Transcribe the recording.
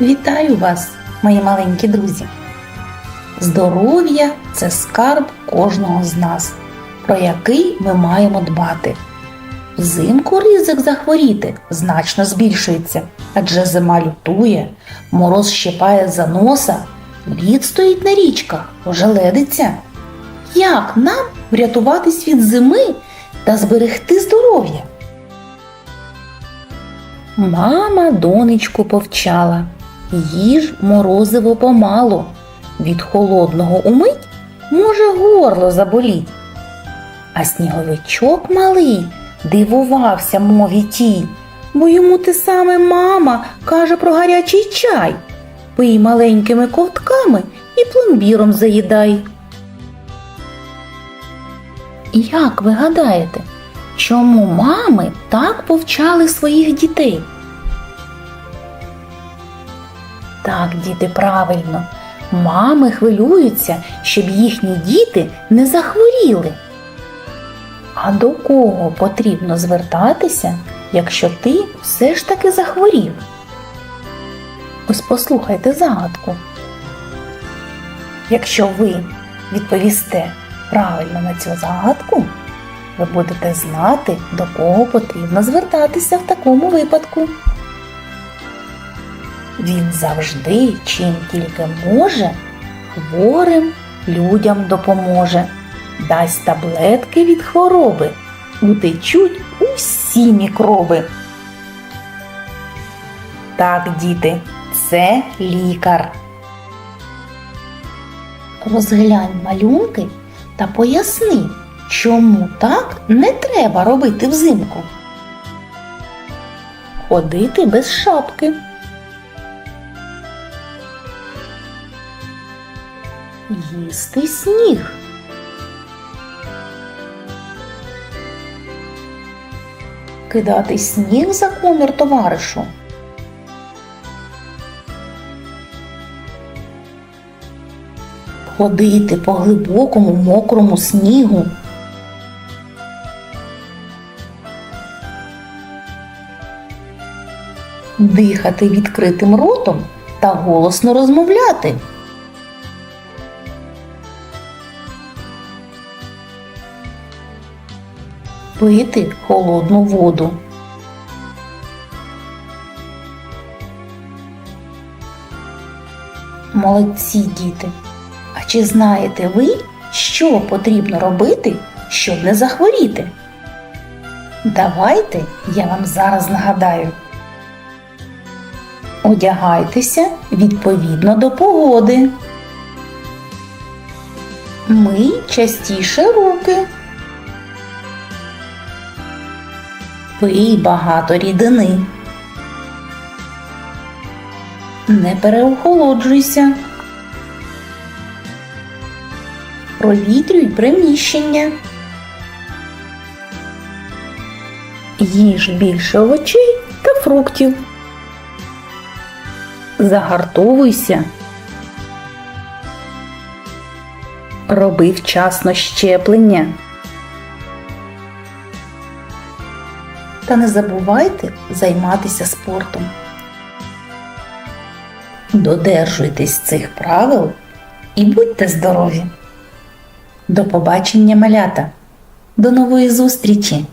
Вітаю вас, мої маленькі друзі! Здоров'я це скарб кожного з нас, про який ми маємо дбати. Взимку ризик захворіти значно збільшується, адже зима лютує, мороз щипає за носа, лід стоїть на річках, ожеледиться. Як нам врятуватись від зими та зберегти здоров'я? Мама донечку повчала, їж морозиво помалу, від холодного умить може горло заболіть. А сніговичок малий дивувався мові тій, бо йому те саме мама каже про гарячий чай. Пий маленькими ковтками і пломбіром заїдай. Як ви гадаєте, чому мами так повчали своїх дітей? Так, діти, правильно. Мами хвилюються, щоб їхні діти не захворіли. А до кого потрібно звертатися, якщо ти все ж таки захворів? Ось послухайте загадку. Якщо ви відповісте правильно на цю загадку, ви будете знати, до кого потрібно звертатися в такому випадку. Він завжди, чим тільки може, хворим людям допоможе, дасть таблетки від хвороби, утечуть усі мікроби. Так, діти, це лікар. Розглянь малюнки та поясни, чому так не треба робити взимку. Ходити без шапки. Їсти сніг. Кидати сніг за комір товаришу. Ходити по глибокому мокрому снігу. Дихати відкритим ротом та голосно розмовляти. Пити холодну воду. Молодці діти! А чи знаєте ви, що потрібно робити, щоб не захворіти? Давайте я вам зараз нагадаю. Одягайтеся відповідно до погоди. Мий частіше руки. Пий багато рідини. Не переохолоджуйся. Провітрюй приміщення. Їж більше овочей та фруктів. Загартовуйся. Роби вчасно щеплення. Та не забувайте займатися спортом. Додержуйтесь цих правил і будьте здорові! До побачення, малята! До нової зустрічі!